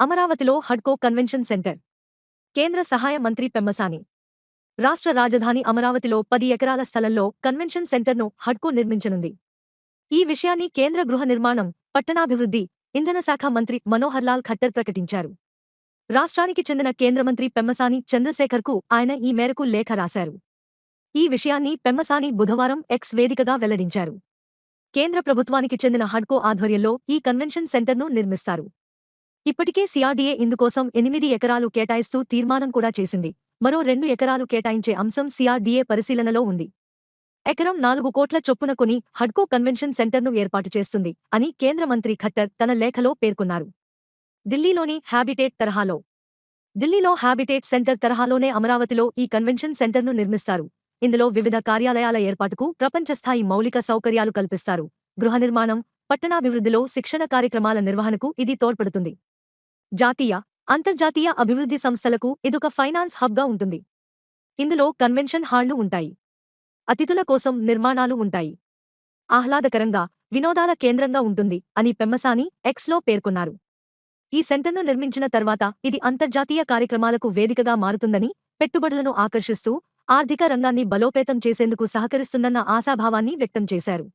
అమరావతిలో హడ్కో convention centre. కేంద్ర సహాయ మంత్రి పెమ్మసాని. రాష్ట్ర రాజధాని అమరావతిలో పది ఎకరాల స్థలంలో కన్వెన్షన్ సెంటర్ను హడ్కో నిర్మించనుంది. ఈ విషయాన్ని కేంద్ర గృహ నిర్మాణం పట్టణాభివృద్ధి ఇంధన శాఖ మంత్రి మనోహర్లాల్ ఖట్టర్ ప్రకటించారు. రాష్ట్రానికి చెందిన కేంద్ర మంత్రి పెమ్మసాని చంద్రశేఖర్కు ఆయన ఈ మేరకు లేఖ రాశారు. ఈ విషయాన్ని పెమ్మసాని బుధవారం ఎక్స్ వేదికగా వెల్లడించారు. కేంద్ర ప్రభుత్వానికి చెందిన హడ్కో ఆధ్వర్యంలో ఈ కన్వెన్షన్ సెంటర్ను నిర్మిస్తారు. ఇప్పటికే సిఆర్డీఏ ఇందుకోసం ఎనిమిది ఎకరాలు కేటాయిస్తూ తీర్మానం కూడా చేసింది. మరో రెండు ఎకరాలు కేటాయించే అంశం సిఆర్డీఏ పరిశీలనలో ఉంది. ఎకరం నాలుగు కోట్ల చొప్పున కొని హడ్కో కన్వెన్షన్ సెంటర్ను ఏర్పాటు చేస్తుంది అని కేంద్ర మంత్రి ఖట్టర్ తన లేఖలో పేర్కొన్నారు. ఢిల్లీలోని హ్యాబిటేట్ తరహాలో. ఢిల్లీలో హ్యాబిటేట్ సెంటర్ తరహాలోనే అమరావతిలో ఈ కన్వెన్షన్ సెంటర్ను నిర్మిస్తారు. ఇందులో వివిధ కార్యాలయాల ఏర్పాటుకు ప్రపంచస్థాయి మౌలిక సౌకర్యాలు కల్పిస్తారు. గృహ నిర్మాణం పట్టణాభివృద్ధిలో శిక్షణ కార్యక్రమాల నిర్వహణకు ఇది తోడ్పడుతుంది. జాతీయ అంతర్జాతీయ అభివృద్ధి సంస్థలకు ఇదొక ఫైనాన్స్ హబ్గా ఉంటుంది. ఇందులో కన్వెన్షన్ హాళ్ళు ఉంటాయి. అతిథుల కోసం నిర్మాణాలు ఉంటాయి. ఆహ్లాదకరంగా వినోదాల కేంద్రంగా ఉంటుంది అని పెమ్మసాని ఎక్స్లో పేర్కొన్నారు. ఈ సెంటర్ను నిర్మించిన తర్వాత ఇది అంతర్జాతీయ కార్యక్రమాలకు వేదికగా మారుతుందని పెట్టుబడులను ఆకర్షిస్తూ ఆర్థిక రంగాన్ని బలోపేతం చేసేందుకు సహకరిస్తుందన్న ఆశాభావాన్ని వ్యక్తం చేశారు.